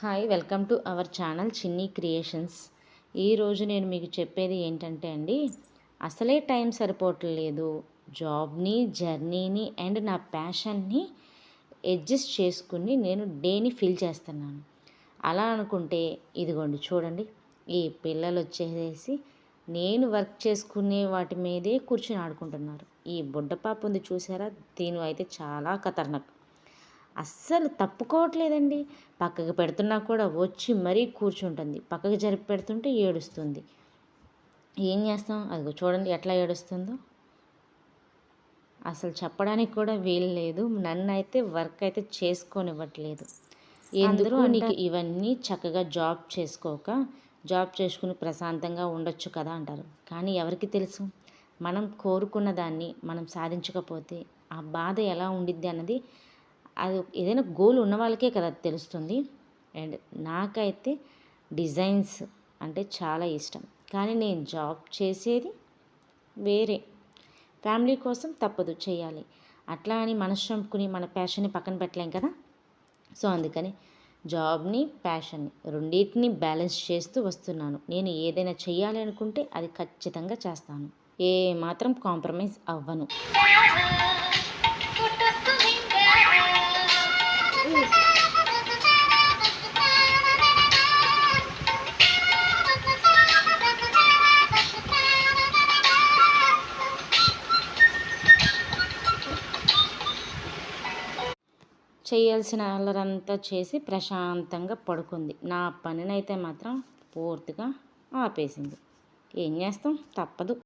Hi welcome to our channel Chinni creations. ఈరోజు నేను మీకు చెప్పేది ఏంటంటే అండి అసలే టైం సరిపోవట్లేదు. జాబ్ని జర్నీని అండ్ నా ప్యాషన్ని అడ్జస్ట్ చేసుకుని నేను డేని ఫీల్ చేస్తున్నాను. అలా అనుకుంటే ఇదిగోండి చూడండి ఈ పిల్లలు వచ్చేసేసి నేను వర్క్ చేసుకునే వాటి మీదే కూర్చొని ఆడుకుంటున్నారు. ఈ బుడ్డ పాప ఉంది చూసారా? దీని అయితే చాలా ఖతర్నాక్. అస్సలు తప్పుకోవట్లేదండి. పక్కకి పెడుతున్నా కూడా వచ్చి మరీ కూర్చుంటుంది. పక్కకి జరిపి పెడుతుంటే ఏడుస్తుంది. ఏం చేస్తాం? అది చూడండి ఎట్లా ఏడుస్తుందో. అసలు చెప్పడానికి కూడా వీలు లేదు. నన్ను అయితే వర్క్ అయితే చేసుకోనివ్వట్లేదు. ఎందుకు నీకు ఇవన్నీ చక్కగా జాబ్ చేసుకోక జాబ్ చేసుకుని ప్రశాంతంగా ఉండొచ్చు కదా అంటారు. కానీ ఎవరికి తెలుసు? మనం కోరుకున్న దాన్ని మనం సాధించకపోతే ఆ బాధ ఎలా ఉండిద్ది అన్నది అది ఏదైనా గోల్ ఉన్న వాళ్ళకే కదా తెలుస్తుంది. అండ్ నాకైతే డిజైన్స్ అంటే చాలా ఇష్టం. కానీ నేను జాబ్ చేసేది వేరే. ఫ్యామిలీ కోసం తప్పదు చేయాలి. అట్లా అని మనసు చంపుకుని మన ప్యాషన్ని పక్కన పెట్టలేం కదా. సో అందుకని జాబ్ని ప్యాషన్ని రెండింటిని బ్యాలెన్స్ చేస్తూ వస్తున్నాను. నేను ఏదైనా చేయాలి అనుకుంటే అది ఖచ్చితంగా చేస్తాను. ఏ మాత్రం కాంప్రమైజ్ అవ్వను. చేయాల్సిన అల్లరంతా చేసి ప్రశాంతంగా పడుకుంది. నా పనినైతే మాత్రం పూర్తిగా ఆపేసింది. ఏం చేస్తాం? తప్పదు.